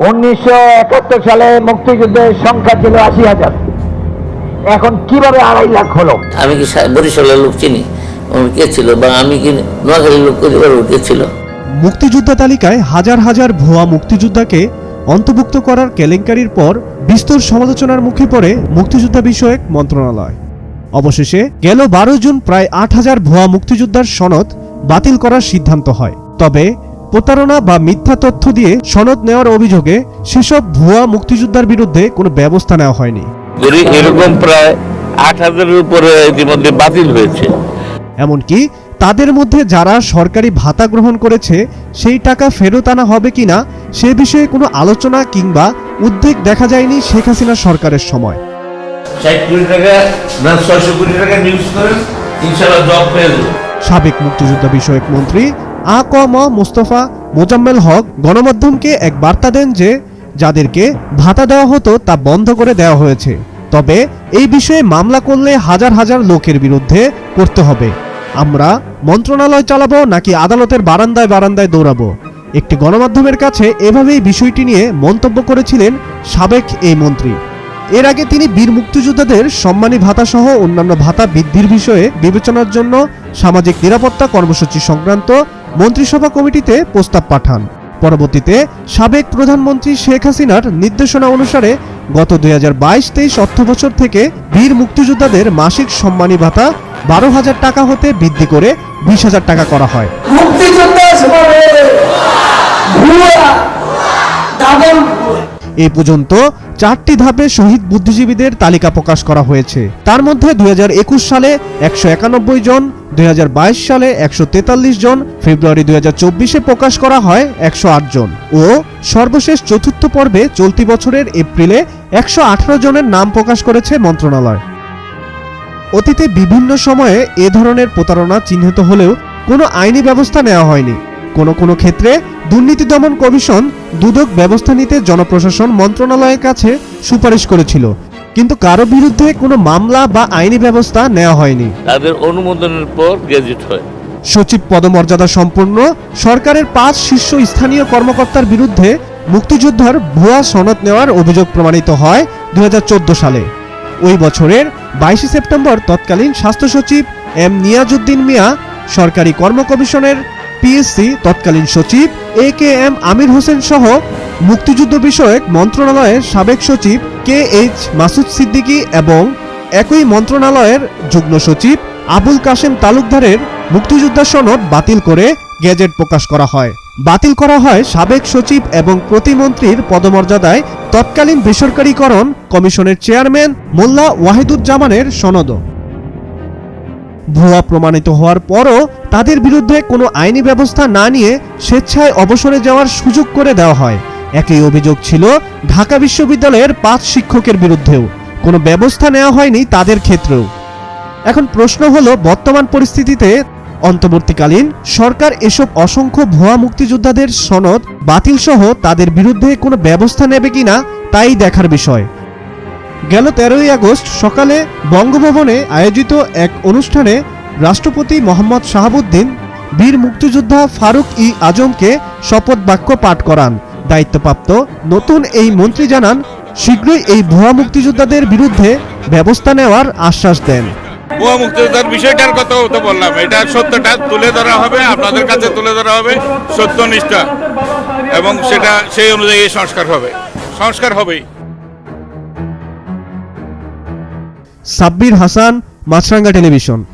উনিশশো একাত্তর সালে মুক্তিযুদ্ধের সংখ্যা ছিল আশি হাজার। এখন কীভাবে আড়াই লাখ হলো? আমি কি বরিশালের লোক চিনি? কে ছিল বা আমি কি নোয়াখালীর লোক কে ছিল? মুক্তিযোদ্ধা তালিকায় হাজার হাজার ভুয়া মুক্তিযোদ্ধাকে অন্তর্ভুক্ত করার কেলেঙ্কারির পর বিস্তর সমালোচনার মুখে পড়ে মুক্তিযোদ্ধা বিষয়ক মন্ত্রণালয়। অবশেষে গেল বারো জুন প্রায় আট হাজার ভুয়া মুক্তিযোদ্ধার সনদ বাতিল করার সিদ্ধান্ত হয়। তবে প্রতারণা বা মিথ্যা তথ্য দিয়ে সনদ নেওয়ার অভিযোগে সেসব ভুয়া মুক্তিযোদ্ধার বিরুদ্ধে কোনো ব্যবস্থা নেওয়া হয়নি। যদি এরকম প্রায় আট হাজারের উপরে ইতিমধ্যে বাতিল হয়েছে। এমনকি তাদের মধ্যে যারা সরকারি ভাতা গ্রহণ করেছে সেই টাকা ফেরত আনা হবে কিনা সে বিষয়ে কোনো আলোচনা কিংবা উদ্বেগ দেখা যায়নি শেখ হাসিনা সরকারের সময়। সাবেক মুক্তিযোদ্ধা বিষয়ক মন্ত্রী আ ক ম মুস্তফা মোজাম্মেল হক গণমাধ্যমকে এক বার্তা দেন যে, যাদেরকে ভাতা দেওয়া হতো তা বন্ধ করে দেওয়া হয়েছে। তবে এই বিষয়ে মামলা করলে হাজার হাজার লোকের বিরুদ্ধে করতে হবে। আমরা মন্ত্রণালয় চালাবো নাকি আদালতের বারান্দায় বারান্দায় দৌড়াবো? একটি গণমাধ্যমের কাছে এভাবেই বিষয়টি নিয়ে মন্তব্য করেছিলেন সাবেক এই মন্ত্রী। এর আগে তিনি বীর মুক্তিযোদ্ধাদের সম্মানী ভাতা সহ অন্যান্য ভাতা বৃদ্ধির বিষয়ে বিবেচনার জন্য সামাজিক নিরাপত্তা কর্মসূচি সংক্রান্ত মন্ত্রিসভা কমিটিতে প্রস্তাব পাঠান। পরবর্তীতে সাবেক প্রধানমন্ত্রী শেখ হাসিনার নির্দেশনা অনুসারে গত দুই হাজার বাইশ তেইশ অর্থ বছর থেকে বীর মুক্তিযোদ্ধাদের মাসিক সম্মানী ভাতা বারো হাজার টাকা হতে বৃদ্ধি করে বিশ হাজার টাকা করা হয়। মুক্তিযোদ্ধা এই পর্যন্ত চারটি ধাপে শহীদ বুদ্ধিজীবীদের তালিকা প্রকাশ করা হয়েছে। তার মধ্যে দুই হাজার একুশ সালে একশো একানব্বই জন, দুই হাজার বাইশ সালে একশো তেতাল্লিশ জন, ফেব্রুয়ারি দুই চব্বিশে প্রকাশ করা হয় একশো আট জন ও সর্বশেষ চতুর্থ পর্বে চলতি বছরের এপ্রিলে একশো আঠারো জনের নাম প্রকাশ করেছে মন্ত্রণালয়। অতীতে বিভিন্ন সময়ে এ ধরনের প্রতারণা চিহ্নিত হলেও কোনো আইনি ব্যবস্থা নেওয়া হয়নি। কোনো কোনো ক্ষেত্রে দুর্নীতি দমন কমিশন দুদক ব্যবস্থা নিতে জনপ্রশাসন মন্ত্রণালয়ের কাছে সুপারিশ করেছিল। কিন্তু কারও বিরুদ্ধে কোনো মামলা বা আইনি ব্যবস্থা নেওয়া হয়নি। তাদের অনুমোদনের পর গেজেট হয়। সচিব পদমর্যাদা সম্পন্ন সরকারের পাঁচ শীর্ষ স্থানীয় কর্মকর্তার বিরুদ্ধে মুক্তিযোদ্ধার ভুয়া সনদ নেওয়ার অভিযোগ প্রমাণিত হয় দুই হাজার চোদ্দ সালে। ওই বছরের বাইশে সেপ্টেম্বর তৎকালীন স্বাস্থ্য সচিব এম নিয়াজউদ্দিন মিয়া সরকারি কর্ম কমিশনের পিএসসি, তৎকালীন সচিব এ কে এম আমির হোসেন সহ মুক্তিযুদ্ধ বিষয়ক মন্ত্রণালয়ের সাবেক সচিব কে এইচ মাসুদ সিদ্দিকী এবং একই মন্ত্রণালয়ের যুগ্ম সচিব আবুল কাশেম তালুকদারের মুক্তিযোদ্ধা সনদ বাতিল করে গেজেট প্রকাশ করা হয়। বাতিল করা হয় সাবেক সচিব এবং প্রতিমন্ত্রীর পদমর্যাদায় তৎকালীন বেসরকারীকরণ কমিশনের চেয়ারম্যান মোল্লা ওয়াহিদুজ্জামানের সনদও। ভুয়া প্রমাণিত হওয়ার পরও তাদের বিরুদ্ধে কোনো আইনি ব্যবস্থা না নিয়ে স্বেচ্ছায় অবসরে যাওয়ার সুযোগ করে দেওয়া হয়। একই অভিযোগ ছিল ঢাকা বিশ্ববিদ্যালয়ের পাঁচ শিক্ষকের বিরুদ্ধেও। কোনো ব্যবস্থা নেওয়া হয়নি তাদের ক্ষেত্রেও। এখন প্রশ্ন হলো, বর্তমান পরিস্থিতিতে অন্তর্বর্তীকালীন সরকার এসব অসংখ্য ভুয়া মুক্তিযোদ্ধাদের সনদ বাতিল সহ তাদের বিরুদ্ধে কোনো ব্যবস্থা নেবে কিনা, তাই দেখার বিষয়। গেল তেরোই আগস্ট সকালে বঙ্গভবনে আয়োজিত এক অনুষ্ঠানে রাষ্ট্রপতি মোহাম্মদ শাহাবুদ্দিন, বীর মুক্তিযোদ্ধা ফারুক ই আজমকে শপথ বাক্য পাঠ করান। দায়িত্বপ্রাপ্ত নতুন এই মন্ত্রী জানান, শীঘ্রই এই ভুয়া মুক্তিযোদ্ধাদের বিরুদ্ধে ব্যবস্থা নেওয়ার আশ্বাস দেন। ভুয়া মুক্তিযোদ্ধার বিষয়টার কথাও তো বললাম। এটা সত্যটা তুলে ধরা হবে, আপনাদের কাছে তুলে ধরা হবে সত্যনিষ্ঠা এবং সেটা সেই অনুযায়ী সংস্কার হবে। সংস্কার হবেই। সাব্বির হাসান মাছরাঙ্গা টেলিভিশন।